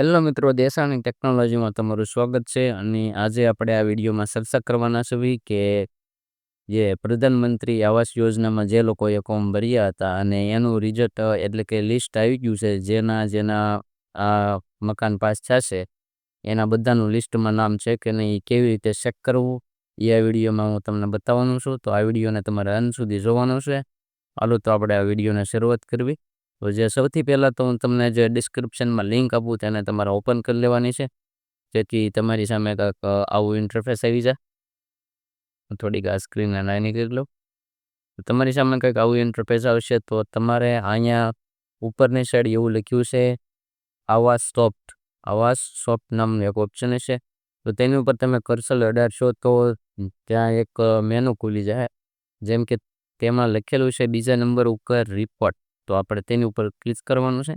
Hello મિત્રો દેસાણી ટેકનોલોજીમાં તમારું સ્વાગત છે અને આજે આપણે આ વિડીયોમાં ચર્ચા કરવાના છીએ કે જે પ્રધાનમંત્રી આવાસ યોજનામાં જે લોકોએ ફોર્મ ભર્યા હતા અને એનું રિઝલ્ટ એટલે કે લિસ્ટ આવી ગયું છે, જેના જેના આ મકાન પાસ થશે, એના બધાનું લિસ્ટમાં નામ છે કે નહીં, કેવી રીતે ચેક કરવું, એ આ વિડીયોમાં હું તમને બતાવવાનું છું. તો આ વિડીયોને તમારે અંત સુધી જોવાનો છે. હાલો, તો આપણે આ વિડીયોને શરૂઆત કરવી. તો જે સૌથી પહેલાં તો હું તમને જે ડિસ્ક્રિપ્શનમાં લિંક આપું, તેને તમારે ઓપન કરી લેવાની છે. જેથી તમારી સામે કંઈક આવું ઇન્ટરફેસ આવી જાય. થોડીક આ સ્ક્રીન નાની કરી લઉં. તમારી સામે કંઈક આવું ઇન્ટરફેસ આવશે, તો તમારે અહીંયા ઉપરની સાઈડ એવું લખ્યું છે, આવાસ સોફ્ટ આવાસ સોફ્ટ નામનું એક ઓપ્શન હશે. તો તેની ઉપર તમે કર્સલ અડાડશો તો ત્યાં એક મેનુ ખુલી જાય. જેમ કે તેમાં લખેલું છે, બીજા નંબર ઉપર રિપોર્ટ તો આપણે તેની ઉપર ક્લિક કરવાનું છે.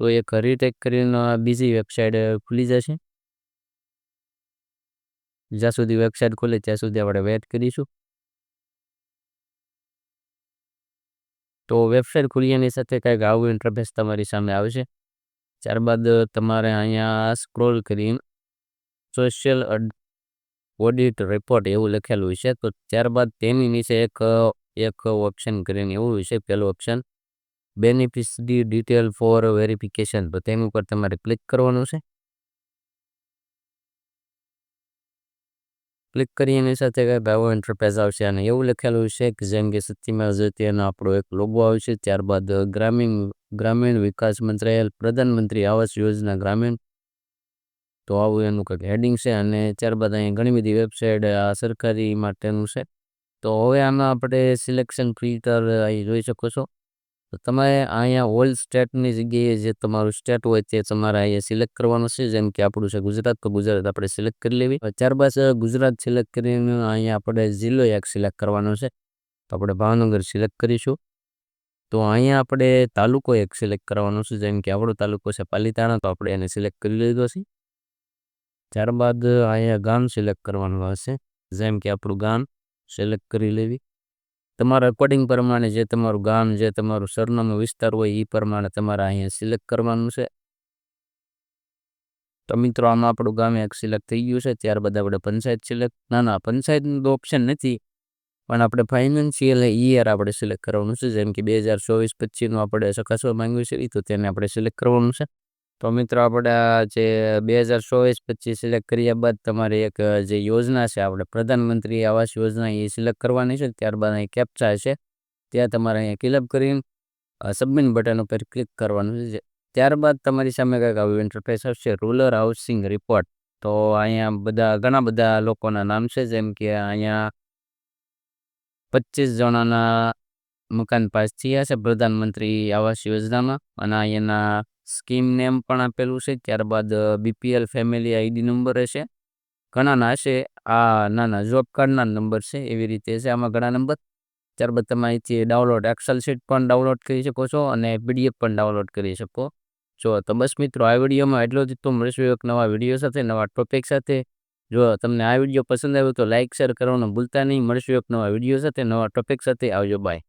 તો એક રીટેક કરીને બીજી વેબસાઇટ ખુલી જશે. જ્યાં સુધી વેબસાઇટ ખુલે ત્યાં સુધી આપણે વેટ કરીશું. તો વેબસાઇટ ખુલ્યાની સાથે કંઈક આવું ઇન્ટરફેસ તમારી સામે આવશે. ત્યારબાદ તમારે અહીંયા સ્ક્રોલ કરીને સોશિયલ ઓડિટ રિપોર્ટ એવું લખેલું છે તો ત્યારબાદ તેની નીચે એક એક ઓપ્શન કરીને એવું છે પહેલું option beneficiary detail for verification તો તેની ઉપર તમારે ક્લિક કરવાનું છે ક્લિક કરી એની સાથે કંઈ ભાવો એન્ટરપ્રાઇઝ આવશે અને એવું લખેલું છે કે જેમ કે સત્યમાં જતી એનો આપણો એક લોગો આવશે ત્યારબાદ ગ્રામીણ ગ્રામીણ વિકાસ મંત્રાલય પ્રધાનમંત્રી આવાસ યોજના ગ્રામીણ તો આવું એનું કંઈક હેડિંગ છે અને ત્યારબાદ અહીંયા ઘણી બધી વેબસાઇટ આ સરકારી માટેનું છે તો હવે આમાં આપણે સિલેક્શન ફિલ્ટર અહીં જોઈ શકો છો તો તમારે અહીંયા ઓલ સ્ટેટની જગ્યાએ જે તમારું સ્ટેટ હોય તે તમારે અહીંયા સિલેક્ટ કરવાનું છે, જેમ કે આપણું છે ગુજરાત, તો ગુજરાત આપણે સિલેક્ટ કરી લેવી. ત્યારબાદ ગુજરાત સિલેક્ટ કરીને અહીંયા આપણે જિલ્લો એક સિલેક્ટ કરવાનો છે. તો આપણે ભાવનગર સિલેક્ટ કરીશું. તો અહીંયા આપણે તાલુકો એક સિલેક્ટ કરવાનો છે, જેમ કે આપણો તાલુકો છે પાલીતાણા, તો આપણે એને સિલેક્ટ કરી લીધો છે. ત્યારબાદ અહીંયા ગામ સિલેક્ટ કરવાનું આવશે જેમ કે આપણું ગામ સિલેક્ટ કરી લેવી. તમારા અકોર્ડિંગ પ્રમાણે જે તમારું ગામ, જે તમારું સરનામું વિસ્તાર હોય એ પ્રમાણે તમારે અહીંયા સિલેક્ટ કરવાનું છે. તો મિત્રો, આમાં આપણું ગામ એક સિલેક્ટ થઈ ગયું છે, ત્યારબાદ આપણે પંચાયત સિલેક્ટ ના ના, પંચાયતનું તો ઓપ્શન નથી, પણ આપણે ફાઇનાન્શિયલ ઈયર આપણે સિલેક્ટ કરવાનું છે, જેમ કે બે હજાર ચોવીસ પચીસનું આપણે ચકાસવા માંગ્યું છે તો તેને આપણે સિલેક્ટ કરવાનું છે. તો મિત્રો આપણે જે બે હજાર ચોવીસ પચીસ સિલેક્ટ કર્યા બાદ તમારે એક જે યોજના છે, આપણે પ્રધાનમંત્રી આવાસ યોજના એ સિલેક્ટ કરવાની છે. ત્યારબાદ અહીં કેપ્ચા છે. ત્યાં તમારે અહીંયા ક્લિક કરીને સબમિટ બટન ઉપર ક્લિક કરવાનું છે. ત્યારબાદ તમારી સામે કંઈક આવું ઇન્ટરફેસ આવશે રૂરલ હાઉસિંગ રિપોર્ટ તો અહીંયા બધા, ઘણા બધા લોકોના નામ છે, જેમ કે અહીંયા પચીસ જણાના મકાન પાસ થયા છે પ્રધાનમંત્રી આવાસ યોજનામાં. અને અહીંયાના સ્કીમ નેમ પણ આપેલું છે. ત્યારબાદ બીપીએલ ફેમિલી આઈડી નંબર હશે. ઘણાના હશે. આ નાના જોબ કાર્ડના નંબર છે. એવી રીતે છે આમાં ઘણા નંબર. ત્યારબાદ તમે અહીંથી ડાઉનલોડ એક્સેલ શીટ પણ ડાઉનલોડ કરી શકો છો અને પીડીએફ પણ ડાઉનલોડ કરી શકો છો. તો બસ મિત્રો, આ વિડીયોમાં એટલો જ. તો મળીશું એક નવા વીડિયો સાથે, નવા ટોપિક સાથે. જો તમને આ વીડિયો પસંદ આવ્યો તો લાઇક શેર કરવાનું ભૂલતા નહીં. મળીશું એક નવા વીડિયો સાથે, નવા ટોપિક સાથે. આવજો, બાય.